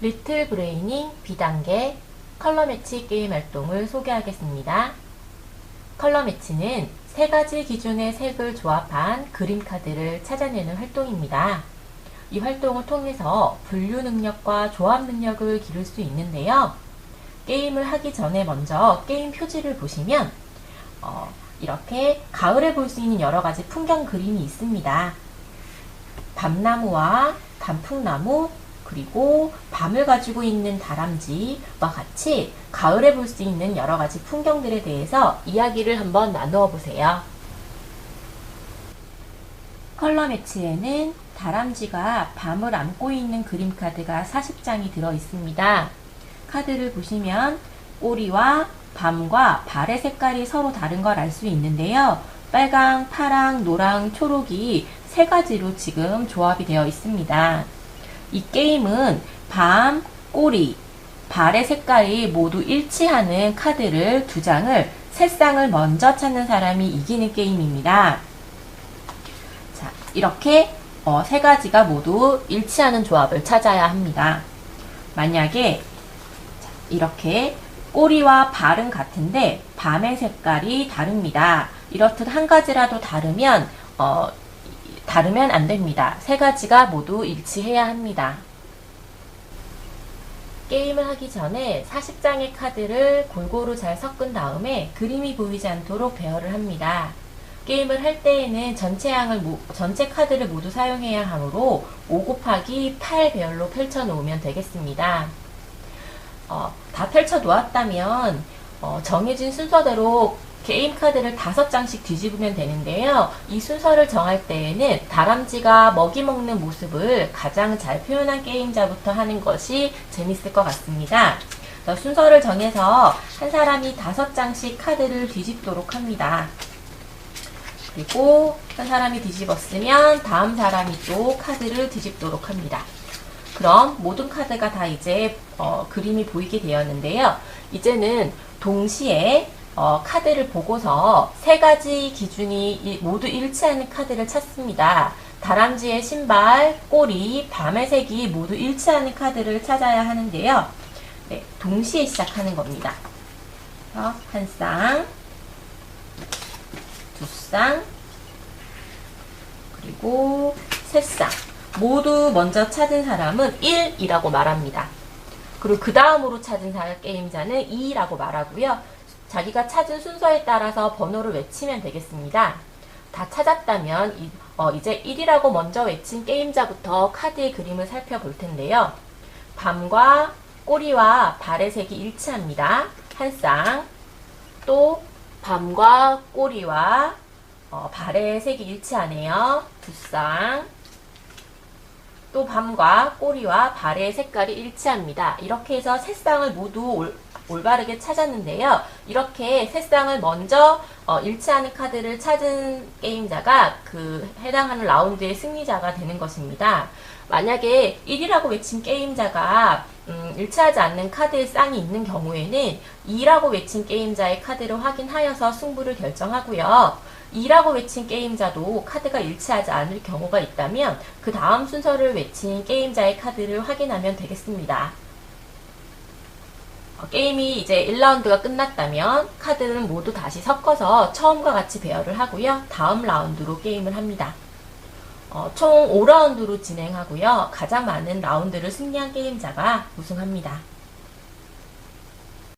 리틀 브레이닝 비단계 컬러 매치 게임 활동을 소개하겠습니다. 컬러 매치는 세 가지 기준의 색을 조합한 그림 카드를 찾아내는 활동입니다. 이 활동을 통해서 분류 능력과 조합 능력을 기를 수 있는데요. 게임을 하기 전에 먼저 게임 표지를 보시면 어, 이렇게 가을에 볼 수 있는 여러 가지 풍경 그림이 있습니다. 밤나무와 단풍나무 그리고 밤을 가지고 있는 다람쥐와 같이 가을에 볼 수 있는 여러 가지 풍경들에 대해서 이야기를 한번 나누어 보세요. 컬러 매치에는 다람쥐가 밤을 안고 있는 그림 카드가 40장이 들어 있습니다. 카드를 보시면 꼬리와 밤과 발의 색깔이 서로 다른 걸 알 수 있는데요. 빨강, 파랑, 노랑, 초록이 세 가지로 지금 조합이 되어 있습니다. 이 게임은 밤, 꼬리, 발의 색깔이 모두 일치하는 카드를 두 장을 세 쌍을 먼저 찾는 사람이 이기는 게임입니다. 자, 이렇게 어, 세 가지가 모두 일치하는 조합을 찾아야 합니다. 만약에 자, 이렇게 꼬리와 발은 같은데 밤의 색깔이 다릅니다. 이렇듯 한 가지라도 다르면 어, 다르면 안 됩니다. 세 가지가 모두 일치해야 합니다. 게임을 하기 전에 40장의 카드를 골고루 잘 섞은 다음에 그림이 보이지 않도록 배열을 합니다. 게임을 할 때에는 전체 양을 전체 카드를 모두 사용해야 하므로 5 곱하기 8 배열로 펼쳐 놓으면 되겠습니다. 어, 다 펼쳐 놓았다면 어, 정해진 순서대로 게임 카드를 다섯 장씩 뒤집으면 되는데요. 이 순서를 정할 때에는 다람쥐가 먹이 먹는 모습을 가장 잘 표현한 게임자부터 하는 것이 재밌을 것 같습니다. 순서를 정해서 한 사람이 다섯 장씩 카드를 뒤집도록 합니다. 그리고 한 사람이 뒤집었으면 다음 사람이 또 카드를 뒤집도록 합니다. 그럼 모든 카드가 다 이제 어, 그림이 보이게 되었는데요. 이제는 동시에 어, 카드를 보고서 세 가지 기준이 모두 일치하는 카드를 찾습니다. 다람쥐의 신발, 꼬리, 밤의 색이 모두 일치하는 카드를 찾아야 하는데요. 네, 동시에 시작하는 겁니다. 어, 한 쌍, 두 쌍, 그리고 세 쌍. 모두 먼저 찾은 사람은 1이라고 말합니다. 그리고 그 다음으로 찾은 게임자는 2라고 말하고요. 자기가 찾은 순서에 따라서 번호를 외치면 되겠습니다. 다 찾았다면 이, 어, 이제 1이라고 먼저 외친 게임자부터 카드의 그림을 살펴볼 텐데요. 밤과 꼬리와 발의 색이 일치합니다. 한 쌍. 또 밤과 꼬리와 어, 발의 색이 일치하네요. 두 쌍. 또 밤과 꼬리와 발의 색깔이 일치합니다. 이렇게 해서 세 쌍을 모두 올, 올바르게 찾았는데요. 이렇게 세 쌍을 먼저 어, 일치하는 카드를 찾은 게임자가 그 해당하는 라운드의 승리자가 되는 것입니다. 만약에 1이라고 외친 게임자가 음, 일치하지 않는 카드의 쌍이 있는 경우에는 2라고 외친 게임자의 카드를 확인하여서 승부를 결정하고요. 2라고 외친 게임자도 카드가 일치하지 않을 경우가 있다면 그 다음 순서를 외친 게임자의 카드를 확인하면 되겠습니다. 어, 게임이 이제 1라운드가 끝났다면 카드는 모두 다시 섞어서 처음과 같이 배열을 하고요. 다음 라운드로 게임을 합니다. 어, 총 5라운드로 진행하고요. 가장 많은 라운드를 승리한 게임자가 우승합니다.